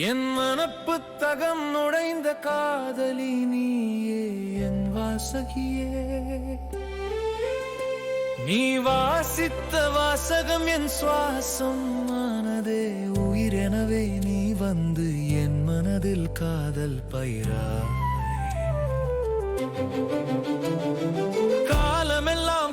என் மனப்புத்தகம் நுழைந்த காதலி நீயே என் வாசகியே. நீ வாசித்த வாசகம் என் சுவாசம் ஆனதே உயிரெனவே நீ வந்து என் மனதில் காதல் பயிரா காலமெல்லாம்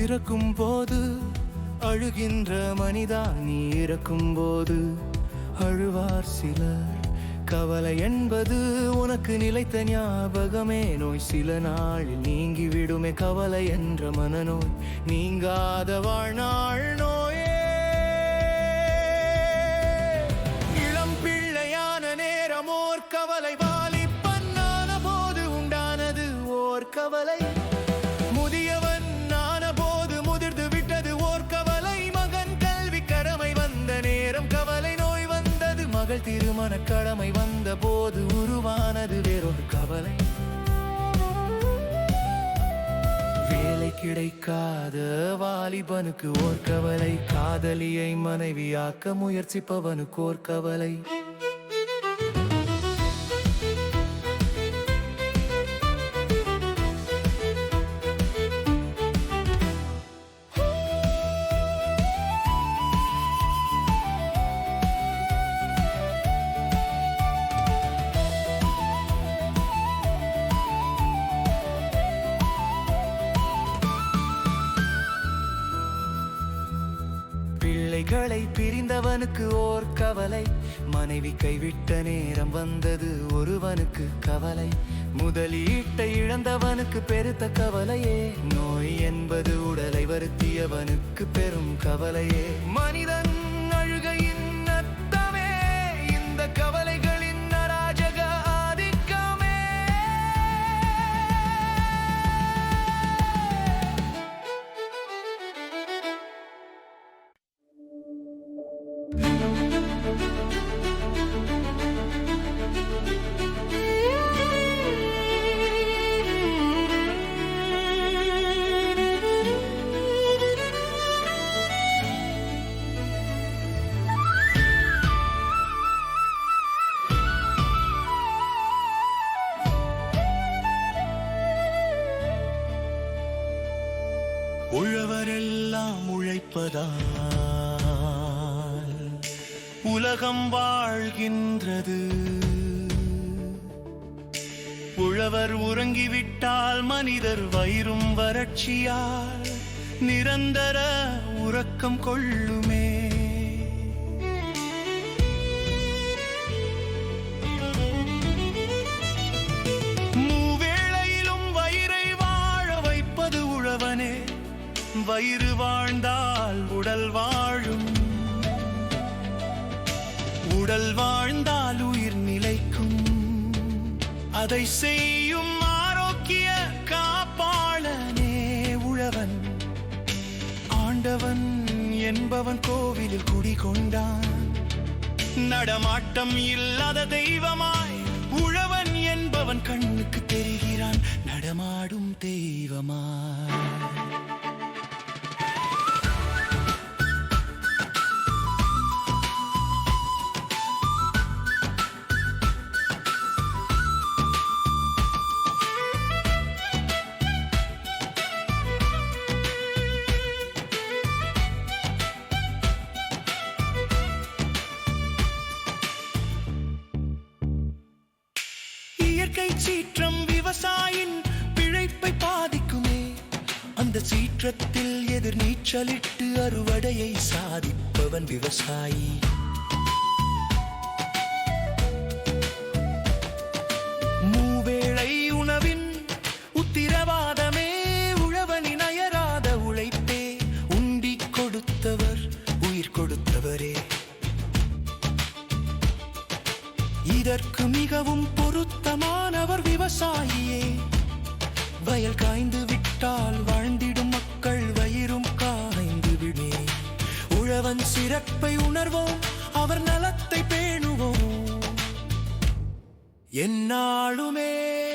பிறக்கும் போது அழுகின்ற மனிதா நீ இறக்கும் போது அழுவார் சிலர். கவலை என்பது உனக்கு நிலைத்த ஞாபகமே. நோய் சில நாளில் நீங்கிவிடுமே. கவலை என்ற மனநோய் நீங்காத வாழ்நாள் நோய். கடமை வந்த போது உருவானது வேறொரு கவலை. வேலை கிடைக்காத வாலிபனுக்கு ஓர் கவலை. காதலியை மனைவியாக்க முயற்சிப்பவனுக்கு ஓர் கவலை. பிள்ளைகளை பிரிந்தவனுக்கு ஓர் கவலை. மனைவி கைவிட்ட நேரம் வந்தது ஒருவனுக்கு கவலை. முதலீட்டை இழந்தவனுக்கு பெருத்த கவலையே. நோய் என்பது உடலை வருத்தியவனுக்கு பெரும் கவலையே. மனிதன் உழவரெல்லாம் உழைப்பதால் உலகம் வாழ்கின்றது. உழவர் உறங்கிவிட்டால் மனிதர் வயிறும் வறட்சியால் நிரந்தர உறக்கம் கொள்ளுமே. வயிறு வாழ்ந்தால் உடல் வாழும். உடல் வாழ்ந்தால் உயிர் நிலைக்கும். அதை செய்யும் ஆரோக்கிய காப்பாளனே உழவன். ஆண்டவன் என்பவன் கோவிலில் குடிகொண்டான். நடமாட்டம் இல்லாத தெய்வமாய் இயற்கை சீற்றம் விவசாயின் பிழைப்பை பாதிக்குமே. அந்த சீற்றத்தில் எதிர் நீச்சலிட்டு அறுவடையை சாதிப்பவன் விவசாயி. இதற்கு மிகவும் பொருத்தமானவர் விவசாயியே. வயல் காய்ந்து விட்டால் வாழ்ந்திடும் மக்கள் வயிறும் காய்ந்து விடே உழவன் சிறப்பை உணர்வோம் அவர் நலத்தை பேணுவோம். என்னாலுமே